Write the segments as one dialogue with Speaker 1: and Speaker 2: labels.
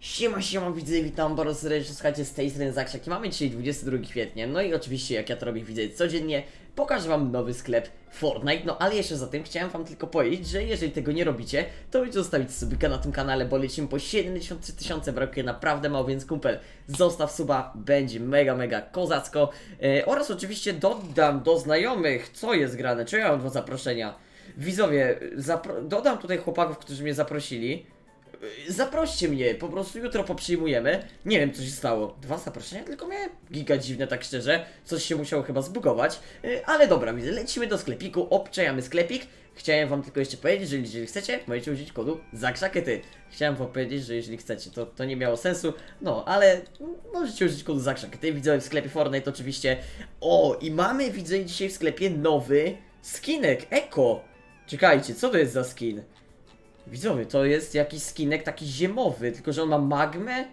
Speaker 1: Siema, siema, widzę, witam bardzo serdecznie, słuchajcie, z tej strony Zaksiak i mamy dzisiaj 22 kwietnia, no i oczywiście, jak ja to robię, widzę codziennie, pokażę wam nowy sklep Fortnite, no ale jeszcze za tym chciałem wam tylko powiedzieć, że jeżeli tego nie robicie, to możecie zostawić subika na tym kanale, bo lecimy po 73 tysiące, brakuje naprawdę mało, więc kumpel, zostaw suba, będzie mega, mega kozacko, e, oraz oczywiście dodam do znajomych, co jest grane, czy ja mam dwa zaproszenia, widzowie, zapro- dodam tutaj chłopaków, którzy mnie zaprosili, Zaproście mnie, po prostu jutro poprzyjmujemy. Nie wiem co się stało. Dwa zaproszenia tylko miałem. Giga dziwne, tak szczerze. Coś się musiało chyba zbugować. Yy, Ale dobra, widzę, lecimy do sklepiku, obczajamy sklepik. Chciałem wam tylko jeszcze powiedzieć, że jeżeli chcecie, możecie użyć kodu ZAKSZAKETY. Chciałem wam powiedzieć, że jeżeli chcecie, to, to nie miało sensu. No, ale możecie użyć kodu ZAKSZAKETY. Widzę w sklepie Fortnite oczywiście. O, i mamy, widzę dzisiaj w sklepie nowy skinek, Eko. Czekajcie, co to jest za skin? Widzowie, to jest jakiś skinek taki ziemowy, tylko że on ma magmę?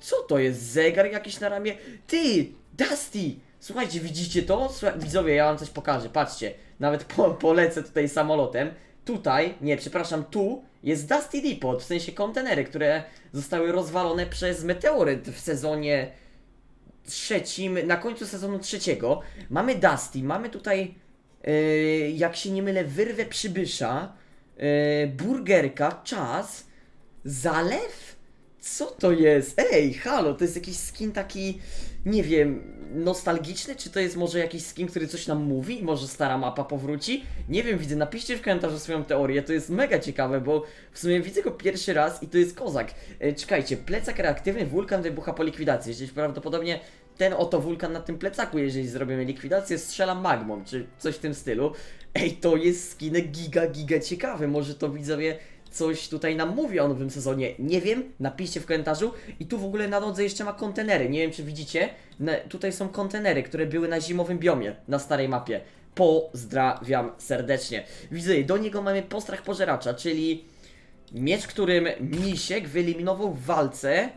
Speaker 1: Co to jest? Zegar jakiś na ramię? Ty! Dusty! Słuchajcie, widzicie to? Widzowie, ja wam coś pokażę, patrzcie. Nawet po, polecę tutaj samolotem. Tutaj, nie, przepraszam, tu jest Dusty Depot, w sensie kontenery, które zostały rozwalone przez meteoryt w sezonie trzecim, na końcu sezonu trzeciego. Mamy Dusty, mamy tutaj, yy, jak się nie mylę, wyrwę przybysza, yy, burgerka, czas, zalew? Co to jest? Ej, halo, to jest jakiś skin taki, nie wiem, nostalgiczny? Czy to jest może jakiś skin, który coś nam mówi? Może stara mapa powróci? Nie wiem, widzę, napiszcie w komentarzu swoją teorię, to jest mega ciekawe, bo w sumie widzę go pierwszy raz i to jest kozak. E, czekajcie, plecak reaktywny, wulkan wybucha po likwidacji, czyli prawdopodobnie ten oto wulkan na tym plecaku, jeżeli zrobimy likwidację, strzela magmą, czy coś w tym stylu. Ej, to jest skinek giga, giga ciekawy, może to widzowie coś tutaj nam mówi o nowym sezonie. Nie wiem, napiszcie w komentarzu. I tu w ogóle na nodze jeszcze ma kontenery. Nie wiem, czy widzicie. Na, tutaj są kontenery, które były na zimowym biomie, na starej mapie. Pozdrawiam serdecznie. Widzę, do niego mamy postrach pożeracza, czyli miecz, którym Misiek wyeliminował w walce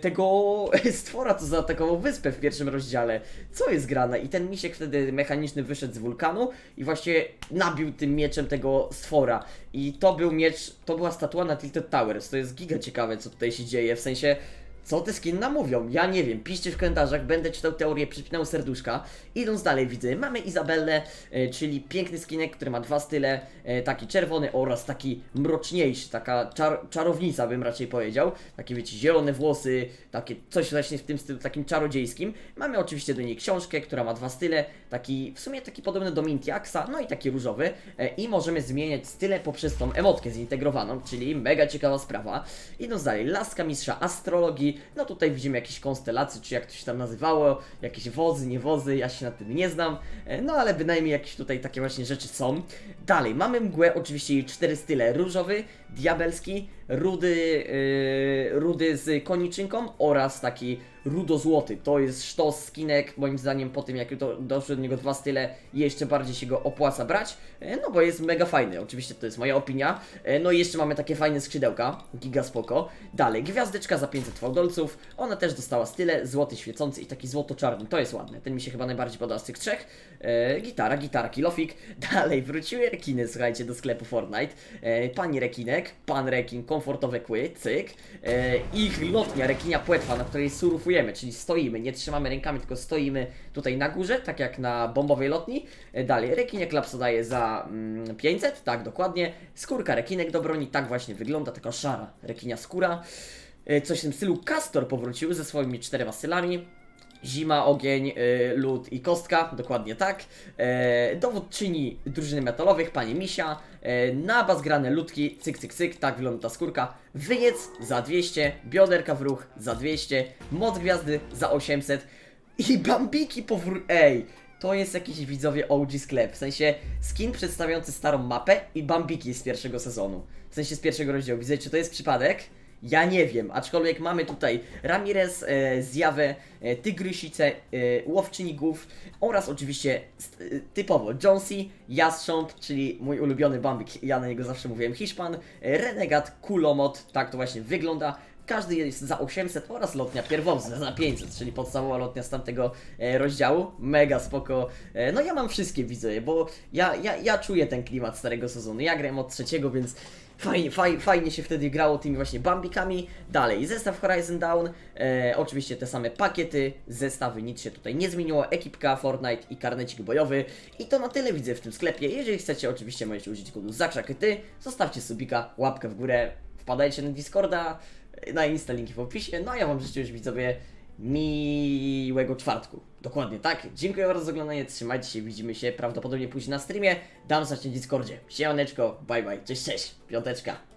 Speaker 1: tego stwora, co zaatakował wyspę w pierwszym rozdziale. Co jest grane? I ten misiek wtedy mechaniczny wyszedł z wulkanu i właśnie nabił tym mieczem tego stwora. I to był miecz, to była statua na Tilted Towers. To jest giga ciekawe, co tutaj się dzieje, w sensie... Co te skiny nam mówią? Ja nie wiem. Piszcie w komentarzach, będę czytał teorię, przypinał serduszka. Idąc dalej widzę, mamy Izabellę, e, czyli piękny skinek, który ma dwa style, e, taki czerwony oraz taki mroczniejszy, taka czar czarownica bym raczej powiedział. Takie wiecie, zielone włosy, takie coś właśnie w tym stylu takim czarodziejskim. Mamy oczywiście do niej książkę, która ma dwa style, taki w sumie taki podobny do Mintiaxa, no i taki różowy. E, I możemy zmieniać style poprzez tą emotkę zintegrowaną, czyli mega ciekawa sprawa. Idąc dalej, laska mistrza astrologii, no tutaj widzimy jakieś konstelacje, czy jak to się tam nazywało, jakieś wozy, nie wozy, ja się na tym nie znam, e, no ale bynajmniej jakieś tutaj takie właśnie rzeczy są. Dalej, mamy mgłę, oczywiście jej cztery style, różowy, diabelski, rudy, yy, rudy z koniczynką oraz taki rudo-złoty. To jest sztos skinek, moim zdaniem po tym jak do, doszły do niego dwa style, jeszcze bardziej się go opłaca brać, e, no bo jest mega fajny, oczywiście to jest moja opinia. E, No i jeszcze mamy takie fajne skrzydełka, giga spoko. Dalej, gwiazdeczka za 500 fałdolców, ona też dostała style, złoty świecący i taki złoto-czarny, to jest ładne, ten mi się chyba najbardziej podoba z tych trzech. E, gitara, gitara, kilofik. Dalej, wróciły rekiny, słuchajcie, do sklepu Fortnite. E, pani rekinek, pan rekin, komfortowe kły, cyk. E, ich lotnia, rekinia płetwa, na której surfujemy, czyli stoimy, nie trzymamy rękami, tylko stoimy tutaj na górze, tak jak na bombowej lotni. E, dalej, rekinek klapsa daje za mm, 500, tak, dokładnie. Skórka rekinek do broni, tak właśnie wygląda, taka szara rekinia skóra. E, coś w tym stylu Castor powrócił ze swoimi czterema stylami. Zima, ogień, y, lód i kostka, dokładnie tak. E, dowódczyni drużyny metalowych, pani Misia. E, na bas grane ludki, cyk, cyk, cyk, tak wygląda ta skórka. Wyjec za 200, bioderka w ruch za 200, moc gwiazdy za 800 i bambiki powró... Ej! To jest jakiś widzowie OG sklep, w sensie skin przedstawiający starą mapę i bambiki z pierwszego sezonu. W sensie z pierwszego rozdziału. Widzę, czy to jest przypadek? Ja nie wiem, aczkolwiek mamy tutaj Ramirez, e, Zjawę, e, Tygrysicę, e, Łowczyni Głów oraz oczywiście e, typowo Jonesy, Jastrząb, czyli mój ulubiony bambik, ja na niego zawsze mówiłem Hiszpan, e, Renegat, Kulomot, tak to właśnie wygląda. Każdy jest za 800 oraz lotnia pierwowzna za 500, czyli podstawowa lotnia z tamtego e, rozdziału. Mega spoko. E, no ja mam wszystkie widzowie, bo ja, ja, ja czuję ten klimat starego sezonu. Ja grałem od trzeciego, więc fajnie, faj, fajnie się wtedy grało tymi właśnie bambikami. Dalej, zestaw Horizon Down, e, oczywiście te same pakiety, zestawy, nic się tutaj nie zmieniło, ekipka Fortnite i karnecik bojowy. I to na tyle widzę w tym sklepie. Jeżeli chcecie, oczywiście możecie użyć kodu ZAKRZAKYTY, zostawcie subika, łapkę w górę, wpadajcie na Discorda, na Insta, linki w opisie. No a ja Wam życzę już widzowie miłego czwartku. Dokładnie tak. Dziękuję bardzo za oglądanie, trzymajcie się, widzimy się prawdopodobnie później na streamie. Dam znać na Discordzie. Siemaneczko, bye bye, cześć, cześć, piąteczka.